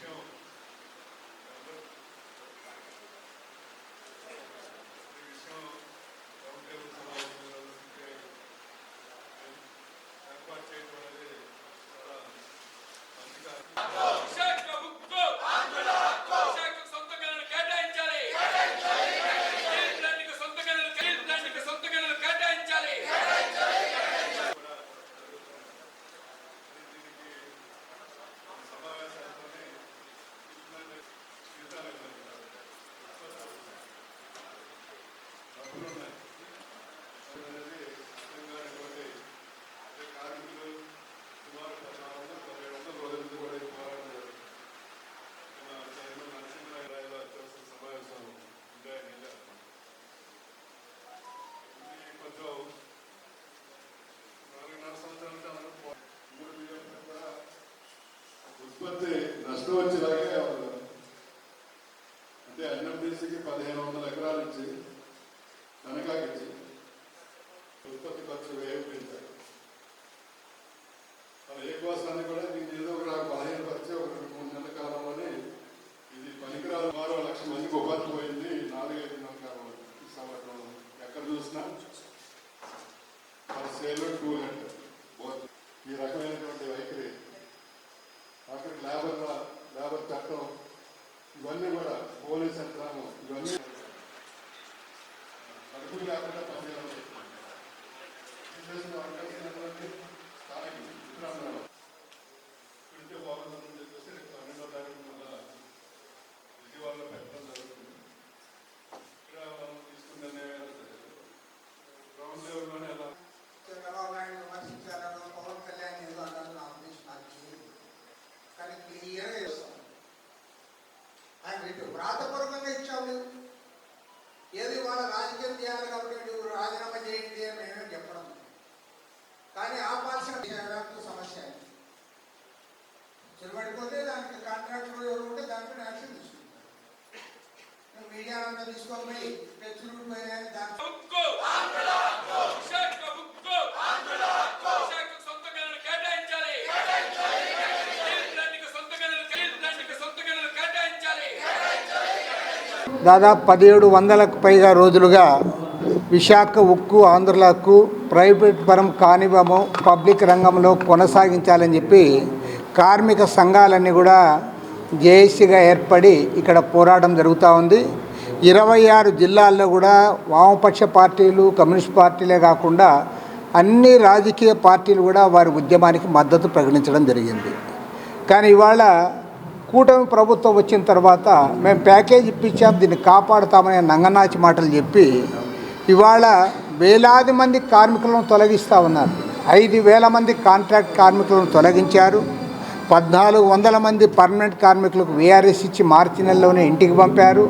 show. ఇది పనికిరాదు మరో లక్ష మందికి ఉపాధి పోయింది. నాలుగైదు నెలల ఈ సంవత్సరం ఎక్కడ చూసినా మరి సేల్ టూ హండ్రెడ్ ఈ రకమైనటువంటి వైఖరి అక్కడ లేబర్ లేబర్ చట్టం ఇవన్నీ కూడా పోలీస్ యంత్రాంగం ఇవన్నీ అడుగులు లేకుండా పనిచేయాలని చేసిన వర్గాల్సినటువంటి స్థానికులు ఇతరులందరూ ఇప్పుడంటే బాగుందని చెప్పేసి రేపు పన్నెండో తారీఖు వల్ల విజయవాడలో పెట్టడం జరుగుతుంది ఇక్కడ మనం తీసుకున్న నిర్ణయాలు గ్రౌండ్ లెవెల్లోనే ఎలా చంద్రబాబు నాయుడు విమర్శించారనో పవన్ కళ్యాణ్ ఏదో అన్నారు నా ఉద్దేశం నాకు తెలియదు కానీ క్లియర్గా చేస్తాం ఆయన రిటు వ్రాతపూర్వకంగా ఇచ్చావు నువ్వు ఏది వాళ్ళ రాజకీయం చేయాలి కాబట్టి రాజీనామా చేయండి అని మేమే చెప్పడం. కానీ ఆపాల్సిన వ్యాప్తి సమస్య చిలబడిపోతే దానికి కాంట్రాక్టర్ ఎవరు ఉంటే దానిపైన యాక్షన్ తీసుకుంటారు. మీడియా అంతా తీసుకోకపోయి పెచ్చులు టెచ్చులు దాదాపు పదిహేడు వందలకు పైగా రోజులుగా విశాఖ ఉక్కు ఆంధ్రులకు ప్రైవేట్ పరం కానివ్వము పబ్లిక్ రంగంలో కొనసాగించాలని చెప్పి కార్మిక సంఘాలన్నీ కూడా జేఏసీగా ఏర్పడి ఇక్కడ పోరాటం జరుగుతూ ఉంది. ఇరవై ఆరు జిల్లాల్లో కూడా వామపక్ష పార్టీలు కమ్యూనిస్ట్ పార్టీలే కాకుండా అన్ని రాజకీయ పార్టీలు కూడా వారి ఉద్యమానికి మద్దతు ప్రకటించడం జరిగింది. కానీ ఇవాళ కూటమి ప్రభుత్వం వచ్చిన తర్వాత మేము ప్యాకేజ్ ఇప్పించాం దీన్ని కాపాడుతామనే నంగనాచి మాటలు చెప్పి ఇవాళ వేలాది మంది కార్మికులను తొలగిస్తూ ఉన్నారు. ఐదు వేల మంది కాంట్రాక్ట్ కార్మికులను తొలగించారు. పద్నాలుగు వందల మంది పర్మనెంట్ కార్మికులకు వీఆర్ఎస్ ఇచ్చి మార్చి నెలలోనే ఇంటికి పంపారు.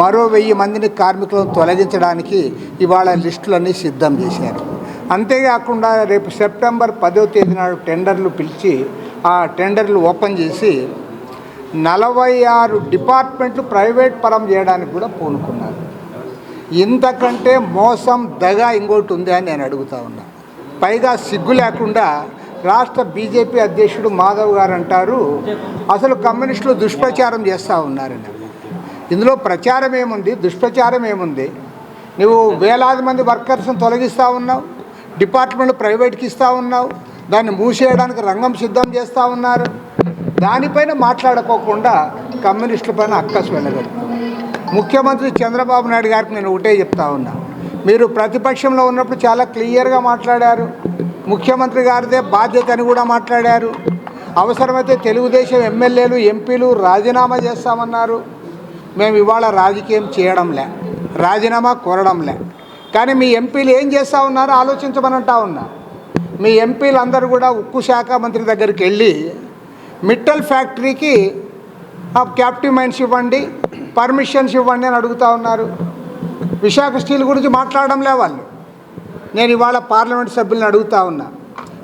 మరో వెయ్యి మందిని కార్మికులను తొలగించడానికి ఇవాళ లిస్టులన్నీ సిద్ధం చేశారు. అంతేకాకుండా రేపు సెప్టెంబర్ పదో తేదీ నాడు టెండర్లు పిలిచి ఆ టెండర్లు ఓపెన్ చేసి నలభై ఆరు డిపార్ట్మెంట్లు ప్రైవేట్ పరం చేయడానికి కూడా పూనుకున్నారు. ఇంతకంటే మోసం దగ ఇంకోటి ఉంది అని నేను అడుగుతా ఉన్నా. పైగా సిగ్గు లేకుండా రాష్ట్ర బీజేపీ అధ్యక్షుడు మాధవ్ గారు అంటారు అసలు కమ్యూనిస్టులు దుష్ప్రచారం చేస్తూ ఉన్నారని. ఇందులో ప్రచారం ఏముంది? దుష్ప్రచారం ఏముంది? నువ్వు వేలాది మంది వర్కర్స్ని తొలగిస్తూ ఉన్నావు డిపార్ట్మెంట్ ప్రైవేట్కి ఇస్తూ ఉన్నావు దాన్ని మూసేయడానికి రంగం సిద్ధం చేస్తూ ఉన్నారు. దానిపైన మాట్లాడుకోకుండా కమ్యూనిస్టుల పైన అక్కసు వెళ్ళగలుగుతాం. ముఖ్యమంత్రి చంద్రబాబు నాయుడు గారికి నేను ఒకటే చెప్తా ఉన్నా. మీరు ప్రతిపక్షంలో ఉన్నప్పుడు చాలా క్లియర్గా మాట్లాడారు. ముఖ్యమంత్రి గారిదే బాధ్యత అని కూడా మాట్లాడారు. అవసరమైతే తెలుగుదేశం ఎమ్మెల్యేలు ఎంపీలు రాజీనామా చేస్తామన్నారు. మేము ఇవాళ రాజకీయం చేయడంలే రాజీనామా కోరడంలే. కానీ మీ ఎంపీలు ఏం చేస్తూ ఉన్నారో? ఆలోచించమనంటా ఉన్నా. మీ ఎంపీలు అందరూ కూడా ఉక్కు శాఖ మంత్రి దగ్గరికి వెళ్ళి మిట్టల్ ఫ్యాక్టరీకి ఆ క్యాప్టివ్ మైన్స్ ఇవ్వండి పర్మిషన్స్ ఇవ్వండి అని అడుగుతూ ఉన్నారు. విశాఖ స్టీల్ గురించి మాట్లాడడంలే వాళ్ళు. నేను ఇవాళ పార్లమెంట్ సభ్యులను అడుగుతా ఉన్నా.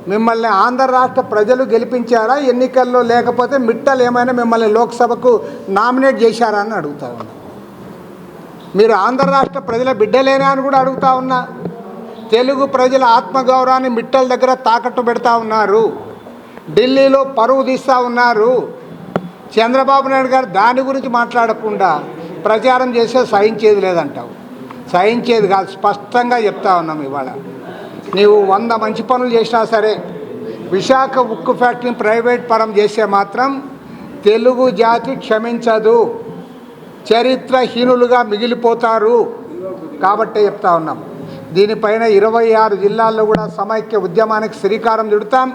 మిమ్మల్ని ఆంధ్ర రాష్ట్ర ప్రజలు గెలిపించారా ఎన్నికల్లో లేకపోతే మిట్టలు ఏమైనా మిమ్మల్ని లోక్సభకు నామినేట్ చేశారా అని అడుగుతా ఉన్నా. మీరు ఆంధ్ర రాష్ట్ర ప్రజల బిడ్డలేనా అని కూడా అడుగుతా ఉన్నా. తెలుగు ప్రజల ఆత్మగౌరవాన్ని మిట్టల దగ్గర తాకట్టు పెడతా ఉన్నారు. ఢిల్లీలో పరువు తీస్తూ ఉన్నారు. చంద్రబాబు నాయుడు గారు దాని గురించి మాట్లాడకుండా ప్రచారం చేస్తే సహించేది లేదంటావు. సహించేది కాదు స్పష్టంగా చెప్తా ఉన్నాం ఇవాళ. నీవు వంద మంచి పనులు చేసినా సరే విశాఖ ఉక్కు ఫ్యాక్టరీని ప్రైవేట్ పరం చేస్తే మాత్రం తెలుగు జాతి క్షమించదు. చరిత్రహీనులుగా మిగిలిపోతారు. కాబట్టే చెప్తా ఉన్నాం. దీనిపైన ఇరవై ఆరు జిల్లాల్లో కూడా సమైక్య ఉద్యమానికి శ్రీకారం చుడతాం.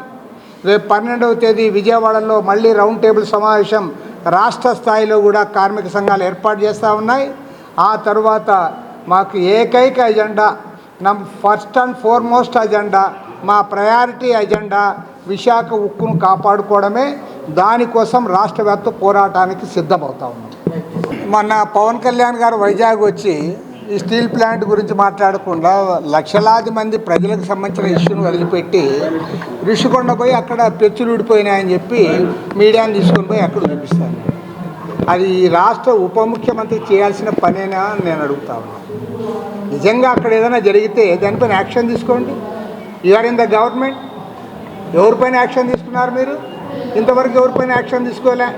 రేపు పన్నెండవ తేదీ విజయవాడలో మళ్ళీ రౌండ్ టేబుల్ సమావేశం రాష్ట్ర స్థాయిలో కూడా కార్మిక సంఘాలు ఏర్పాటు చేస్తూ ఉన్నాయి. ఆ తర్వాత మాకు ఏకైక ఎజెండా నమ్ ఫస్ట్ అండ్ ఫోర్మోస్ట్ అజెండా మా ప్రయారిటీ అజెండా విశాఖ ఉక్కును కాపాడుకోవడమే. దానికోసం రాష్ట్ర వ్యాప్త పోరాటానికి సిద్ధమవుతా ఉన్నాం. మొన్న పవన్ కళ్యాణ్ గారు వైజాగ్ వచ్చి ఈ స్టీల్ ప్లాంట్ గురించి మాట్లాడకుండా లక్షలాది మంది ప్రజలకు సంబంధించిన ఇష్యూను వదిలిపెట్టి ఋషికొండ పోయి అక్కడ పెచ్చులు ఊడిపోయినాయని చెప్పి మీడియాని తీసుకొని పోయి అక్కడ చూపిస్తాను అది ఈ రాష్ట్ర ఉప ముఖ్యమంత్రి చేయాల్సిన పనేనా అని నేను అడుగుతా నిజంగా అక్కడ ఏదైనా జరిగితే దానిపైన యాక్షన్ తీసుకోండి. You are in the government ఎవరిపైన యాక్షన్ తీసుకున్నారు మీరు? ఇంతవరకు ఎవరిపైన యాక్షన్ తీసుకోలే.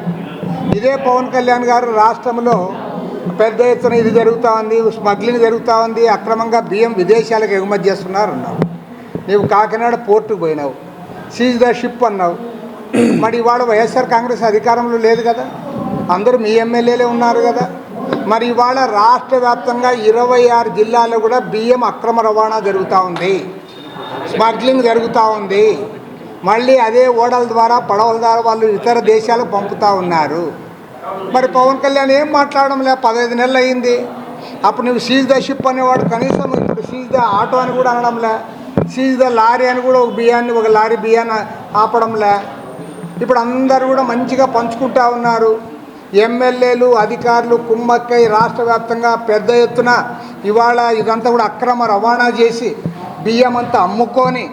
ఇదే పవన్ కళ్యాణ్ గారు రాష్ట్రంలో పెద్ద ఎత్తున ఇది జరుగుతూ ఉంది స్మగ్లింగ్ జరుగుతూ ఉంది అక్రమంగా బియ్యం విదేశాలకు ఎగుమతి చేస్తున్నారు అన్నావు. నీవు కాకినాడ పోర్టుకు పోయినావు సీజ్ ద షిప్ అన్నావు. మరి ఇవాళ వైఎస్ఆర్ కాంగ్రెస్ అధికారంలో లేదు కదా? అందరూ మీ ఎమ్మెల్యేలే ఉన్నారు కదా? మరి ఇవాళ రాష్ట్ర వ్యాప్తంగా ఇరవై ఆరు జిల్లాల్లో కూడా బియ్యం అక్రమ రవాణా జరుగుతూ ఉంది. స్మగ్లింగ్ జరుగుతూ ఉంది. మళ్ళీ అదే ఓడల ద్వారా పడవల ద్వారా వాళ్ళు ఇతర దేశాలకు పంపుతూ ఉన్నారు. మరి పవన్ కళ్యాణ్ ఏం మాట్లాడడం లే పదహైదు నెలలు అయింది. అప్పుడు నువ్వు సీజ్ ద షిప్ అనేవాడు కనీసం ఇప్పుడు సీజ్ ద ఆటో అని కూడా అనడంలే. సీజ్ ద లారీ అని కూడా ఒక బియ్యాన్ని ఒక లారీ బియ్యాన్ని ఆపడంలే. ఇప్పుడు అందరు కూడా మంచిగా పంచుకుంటా ఉన్నారు. ఎమ్మెల్యేలు అధికారులు కుమ్మక్కై రాష్ట్ర వ్యాప్తంగా పెద్ద ఎత్తున ఇవాళ ఇదంతా కూడా అక్రమ రవాణా చేసి బియ్యం అంతా అమ్ముకొని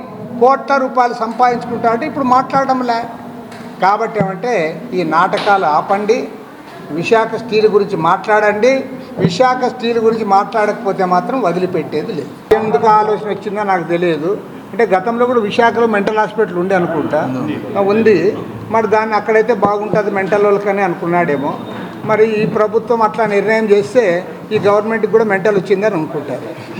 కోట్ల రూపాయలు సంపాదించుకుంటా అంటే ఇప్పుడు మాట్లాడడంలే. కాబట్టి ఏమంటే ఈ నాటకాలు ఆపండి. విశాఖ స్టీల్ గురించి మాట్లాడండి. విశాఖ స్టీల్ గురించి మాట్లాడకపోతే మాత్రం వదిలిపెట్టేది లేదు. ఎందుకు ఆలోచన వచ్చిందో నాకు తెలియదు. అంటే గతంలో కూడా విశాఖలో మెంటల్ హాస్పిటల్ ఉండే అనుకుంటా. ఉంది. మరి దాన్ని అక్కడైతే బాగుంటుంది మెంటల్ వాళ్ళకని అనుకున్నాడేమో. మరి ఈ ప్రభుత్వం అట్లా నిర్ణయం చేస్తే ఈ గవర్నమెంట్కి కూడా మెంటల్ వచ్చిందని అనుకుంటారు